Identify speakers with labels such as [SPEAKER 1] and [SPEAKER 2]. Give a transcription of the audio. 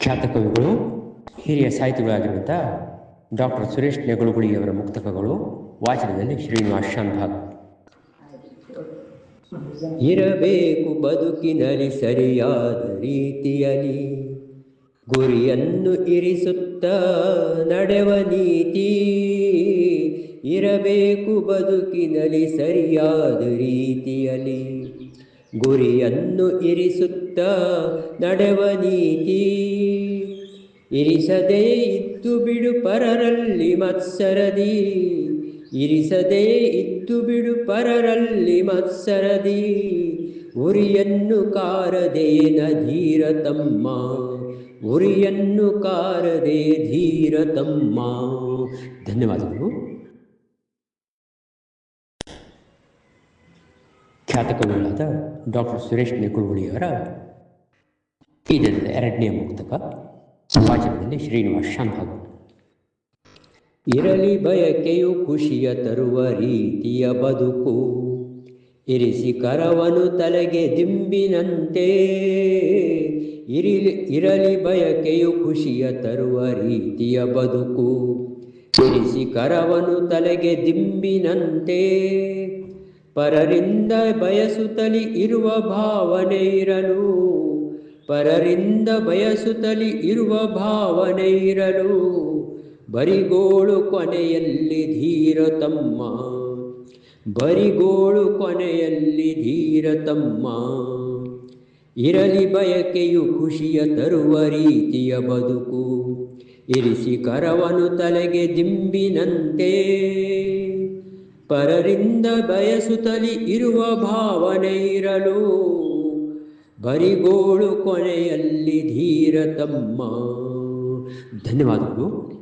[SPEAKER 1] ಖ್ಯಾತ ಕವಿಗಳು ಹಿರಿಯ ಸಾಹಿತಿಗಳಾಗಿರುವಂಥ ಡಾಕ್ಟರ್ ಸುರೇಶ್ ನೆಗುಳುಗುಳಿಯವರ ಮುಕ್ತಕಗಳು ವಾಚನದಲ್ಲಿ ಶ್ರೀನಿವಾಸ್ ಶಾನ್ಭಾಗ್
[SPEAKER 2] ಇರಬೇಕು ಬದುಕಿನಲ್ಲಿ ಸರಿಯಾದ ರೀತಿಯಲ್ಲಿ, ಗುರಿಯನ್ನು ಇರಿಸುತ್ತ ನಡೆವ ನೀತಿ. ಇರಬೇಕು ಬದುಕಿನಲ್ಲಿ ಸರಿಯಾದ ರೀತಿಯಲ್ಲಿ ಗುರಿಯನ್ನು ಇರಿಸುತ್ತ ನಡೆವ ನೀತಿ. ಇರಿಸದೇ ಇದ್ದು ಬಿಡು ಪರರಲ್ಲಿ ಮತ್ಸರದಿ. ಇರಿಸದೇ ಇದ್ದು ಬಿಡು ಪರರಲ್ಲಿ ಮತ್ಸರದಿ. ಉರಿಯನ್ನು ಕಾರದೆ ಧೀರ ತಮ್ಮ. ಉರಿಯನ್ನು ಕಾರದೆ ಧೀರ ತಮ್ಮ.
[SPEAKER 1] ಧನ್ಯವಾದಗಳು. ಖ್ಯಾತ ಕವಿಗಳಾದ ಡಾಕ್ಟರ್ ಸುರೇಶ್ ನೆಗುಳುಗುಳಿಯವರ ಈ ಎರಡನೇ ಮುಕ್ತಕ ಸಮಾಜದಲ್ಲಿ ಶ್ರೀನಿವಾಸ ಶಾಂಭಾಗ
[SPEAKER 2] ಇರಲಿ ಬಯಕೆಯು ಖುಷಿಯ ತರುವ ರೀತಿಯ ಬದುಕು, ಇರಿಸಿ ಕರವನು ತಲೆಗೆ ದಿಂಬಿನಂತೆ. ಇರಿಲಿ, ಇರಲಿ ಬಯಕೆಯು ಖುಷಿಯ ತರುವ ರೀತಿಯ ಬದುಕು, ಇರಿಸಿ ಕರವನು ತಲೆಗೆ ದಿಂಬಿನಂತೆ. ಪರರಿಂದ ಬಯಸುತ್ತಲಿ ಇರುವ ಭಾವನೆ ಇರಲು ಪರರಿಂದ ಬಯಸುತ್ತಲಿ ಇರುವ ಭಾವನೆ ಇರಲು ಬರಿಗೋಳು ಕೊನೆಯಲ್ಲಿ ಧೀರ ತಮ್ಮ, ಬರಿಗೋಳು ಕೊನೆಯಲ್ಲಿ ಧೀರ ತಮ್ಮ. ಇರಲಿ ಬಯಕೆಯು ಖುಷಿಯ ತರುವ ರೀತಿಯ ಬದುಕು, ಇರಿಸಿ ಕರವನು ತಲೆಗೆ ದಿಂಬಿನಂತೆ. ಪರರಿಂದ ಬಯಸುತ್ತಲಿ ಇರುವ ಭಾವನೆ ಇರಲು ಬರಿಗೋಳು ಕೊನೆಯಲ್ಲಿ ಧೀರ ತಮ್ಮ
[SPEAKER 1] ಧನ್ಯವಾದಗಳು.